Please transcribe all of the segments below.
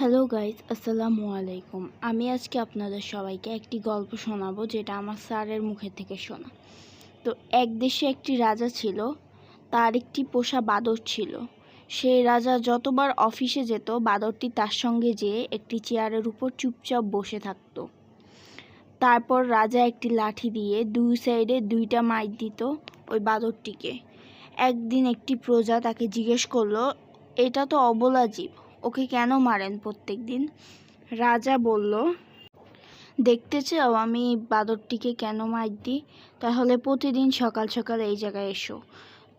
Hello guys আসসালামু আলাইকুম। আমি আজকে আপনাদের সবাইকে একটি গল্প শোনাবো যেটা আমার স্যারের মুখে থেকে শোনা। তো এক দেশে একটি রাজা ছিল, তার একটি পোষা বাদর ছিল। সেই রাজা যতবার অফিসে যেত, বাদরটি তার সঙ্গে যেয়ে একটি চেয়ারের উপর চুপচাপ বসে থাকতো। তারপর রাজা একটি লাঠি দিয়ে দুই সাইডে দুইটা মাইর দিত ওই বাদরটিকে। একদিন একটি প্রজা তাকে জিজ্ঞেস করল, এটা তো অবলা জীব ওকে কেন মারেন প্রত্যেক দিন রাজা বলল, দেখতে চাও আমি বাদরটিকে কেন মার দিই তাহলে প্রতিদিন সকাল সকাল এই জায়গায় এসো।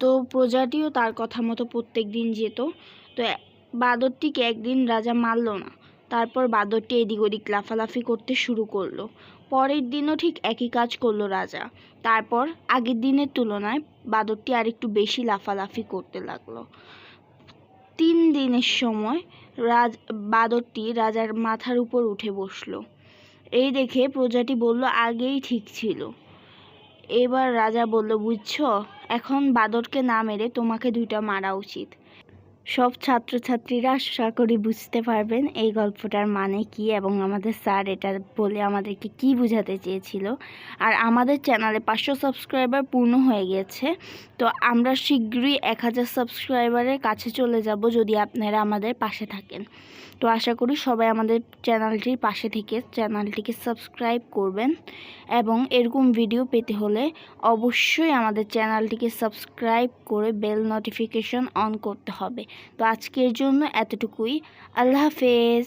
তো প্রজাটিও তার কথা মতো প্রত্যেক দিন যেত। তো বাদরটিকে একদিন রাজা মারল না। তারপর বাদরটি এদিক ওদিক লাফালাফি করতে শুরু করল। পরের দিনও ঠিক একই কাজ করল রাজা। তারপর আগের দিনের তুলনায় বাদরটি আরেকটু বেশি লাফালাফি করতে লাগল। তিন দিনের সময় রাজ, বাদরটি রাজার মাথার উপর উঠে বসল। এই দেখে প্রজাটি বলল, আগেই ঠিক ছিল। এবার রাজা বলল, বুঝছ, এখন বাদরকে না মেরে তোমাকে দুইটা মারা উচিত। সব ছাত্রছাত্রীরা আশা করি বুঝতে পারবেন এই গল্পটার মানে কি এবং আমাদের স্যার এটা বলে আমাদেরকে কি বোঝাতে চেয়েছিল। আর আমাদের চ্যানেলে পাঁচশো সাবস্ক্রাইবার পূর্ণ হয়ে গেছে। তো আমরা শীঘ্রই এক হাজার সাবস্ক্রাইবারের কাছে চলে যাব যদি আপনারা আমাদের পাশে থাকেন। তো আশা করি সবাই আমাদের চ্যানেলটির পাশে থেকে চ্যানেলটিকে সাবস্ক্রাইব করবেন এবং এরকম ভিডিও পেতে হলে অবশ্যই আমাদের চ্যানেলটিকে সাবস্ক্রাইব করে বেল নোটিফিকেশন অন করতে হবে। তো আজকের জন্য এতটুকুই। আল্লাহ হাফেজ।